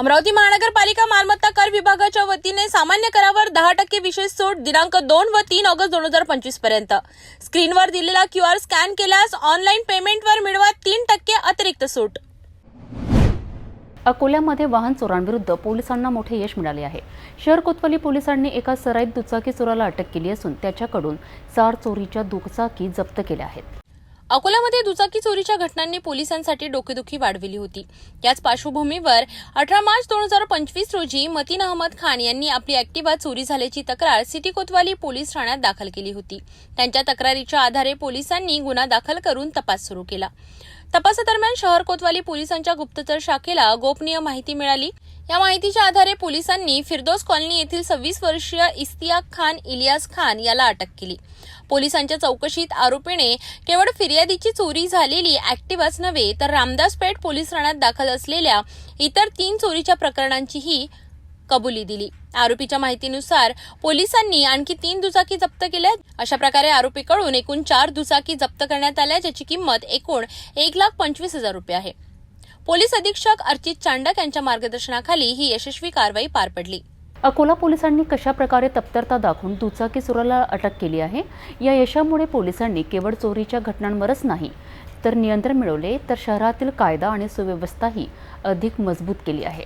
अमरावती महानगरपालिका मालमत्ता कर विभागाच्या वतीने सामान्य करावर दहा टक्के विशेष सूट दिनांक दोन व तीन ऑगस्ट दोन हजार पंचवीसपर्यंत. स्क्रीनवर दिलेला क्यू आर स्कॅन केल्यास ऑनलाईन पेमेंटवर मिळवा तीन टक्के अतिरिक्त सूट. अकोल्यामध्ये वाहन चोरांविरुद्ध पोलिसांना मोठे यश मिळाले आहे. शहर कोतवाली पोलिसांनी एका सराईत दुचाकी चोराला अटक केली असून त्याच्याकडून चार चोरीच्या दुचाकी जप्त केल्या आहेत. अकोल्यामध्ये दुचाकी चोरीच्या घटनांनी पोलिसांसाठी डोकेदुखी वाढविली होती. याच पार्श्वभूमीवर अठरा मार्च दोन हजार पंचवीस रोजी मतीन अहमद खान यांनी आपली ऍक्टिवा चोरी झाल्याची तक्रार सिटी कोतवाली पोलीस ठाण्यात दाखल केली होती. त्यांच्या तक्रारीच्या आधारे पोलिसांनी गुन्हा दाखल करून तपास सुरू केला. तपासादरम्यान शहर कोतवाली पोलिसांच्या गुप्तचर शाखेला गोपनीय माहिती मिळाली. या माहितीच्या आधारे पोलिसांनी फिरदोस कॉलनी येथील सव्वीस वर्षीय इस्तियाक खान इलियास खान याला अटक केली. पोलिसांच्या चौकशीत आरोपीने केवळ फिर्यादीची चोरी झालेली ऍक्टिवाच नव्हे तर रामदासपेठ पोलीस ठाण्यात दाखल असलेल्या इतर तीन चोरीच्या प्रकरणांचीही कबुली दिली. आरोपीच्या माहितीनुसार पोलिसांनी आणखी तीन दुचाकी जप्त केल्या अशा प्रकारे आरोपीकडून एकूण चार दुचाकी जप्त करण्यात आल्या ज्याची किंमत एकूण एक लाख पंचवीस हजार रुपये आहे. पोलीस अधीक्षक अर्चित चांडक यांच्या मार्गदर्शनाखाली ही यशस्वी कारवाई पार पडली. अकोला पोलिसांनी कशा प्रकारे तप्तरता दाखवून दुचाकी चोराला अटक केली आहे? या यशामुळे पोलिसांनी केवळ चोरीच्या घटनांवरच नाही तर नियंत्रण मिळवले तर शहरातील कायदा आणि सुव्यवस्थाही अधिक मजबूत केली आहे.